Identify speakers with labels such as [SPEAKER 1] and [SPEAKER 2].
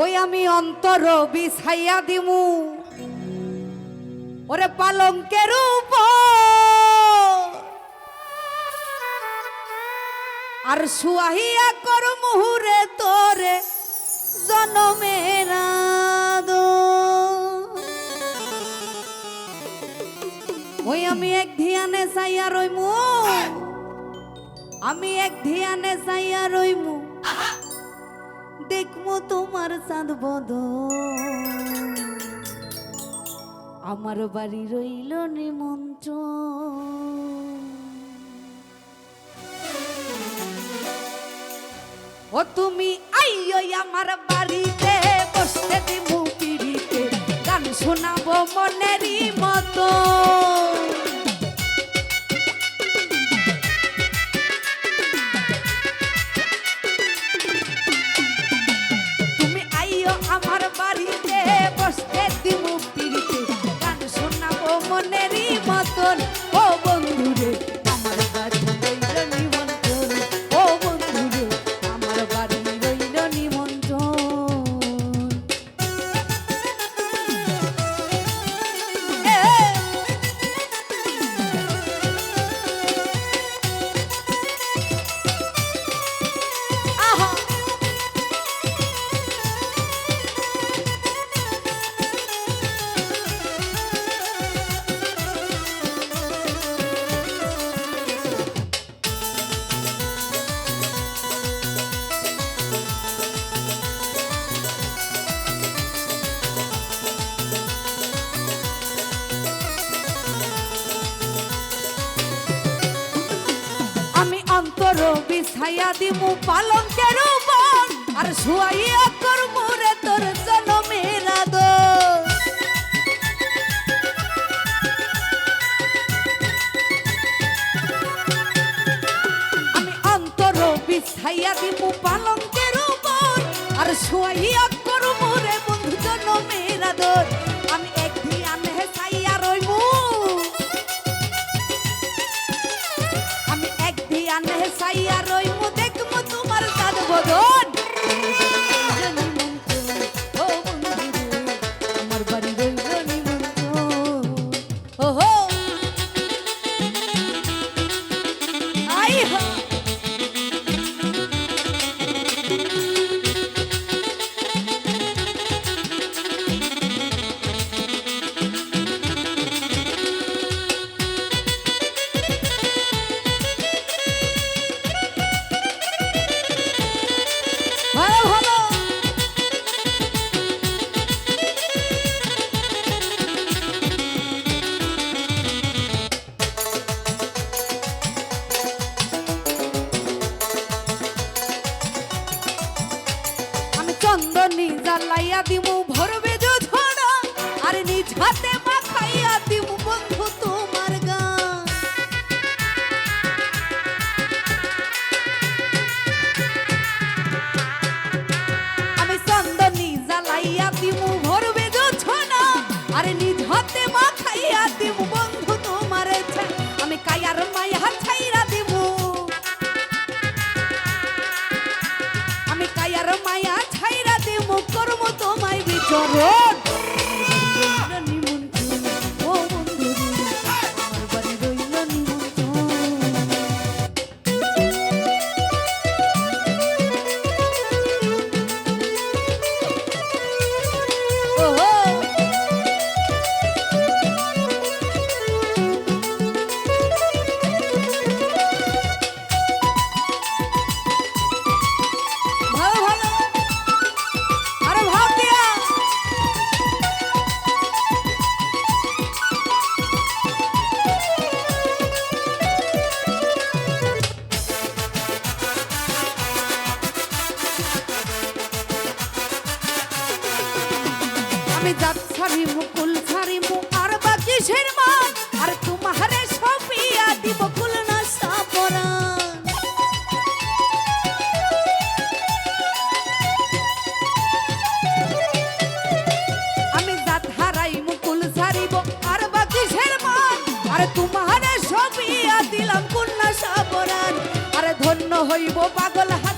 [SPEAKER 1] ওই আমি অন্তর বিছাইয়া দিমু। ওরে পালঙ্কের উপর। আর সুয়াহিয়া কর মুহুরে তোরে জনমেরা ওই আমি এক ধিয়ানে চাইয়া রইমু। আমি এক ধিয়ানে চাইয়া রইমু। দেখমু তোমার চাঁদ বদ আমার বাড়ি রইল নিমন্ত্রণ। ও তুমি আইও আমার বাড়িতে, বসতে দিমু পিড়িতে। গান শোনাবো মনেরই আমার বিছাইয়া দিমু পালঙ্কের উপর আর শুয়াইয়া করমু রে তোর জনমের আদর। আমি অন্তর বিছাইয়া দিমু পালঙ্কের উপর আর শুয়াইয়া হাতে মাখাইয়া দিমু বন্ধু তোমার গান। আমি চন্দনী জ্বালাইয়া দিমু ভরবে যোধনা আর নিজ হাতে মাখাইয়া আমি জাত ছাড়ি, মুকুল ছাড়ি, মু আর বা কিসের মান আর তোমারে সপিয়া দিব কুল না সাপরান আমি জাত হারাই, মুকুল ছাড়িব আর দিলাম কুল আরে ধন্য হইব পাগল হাতা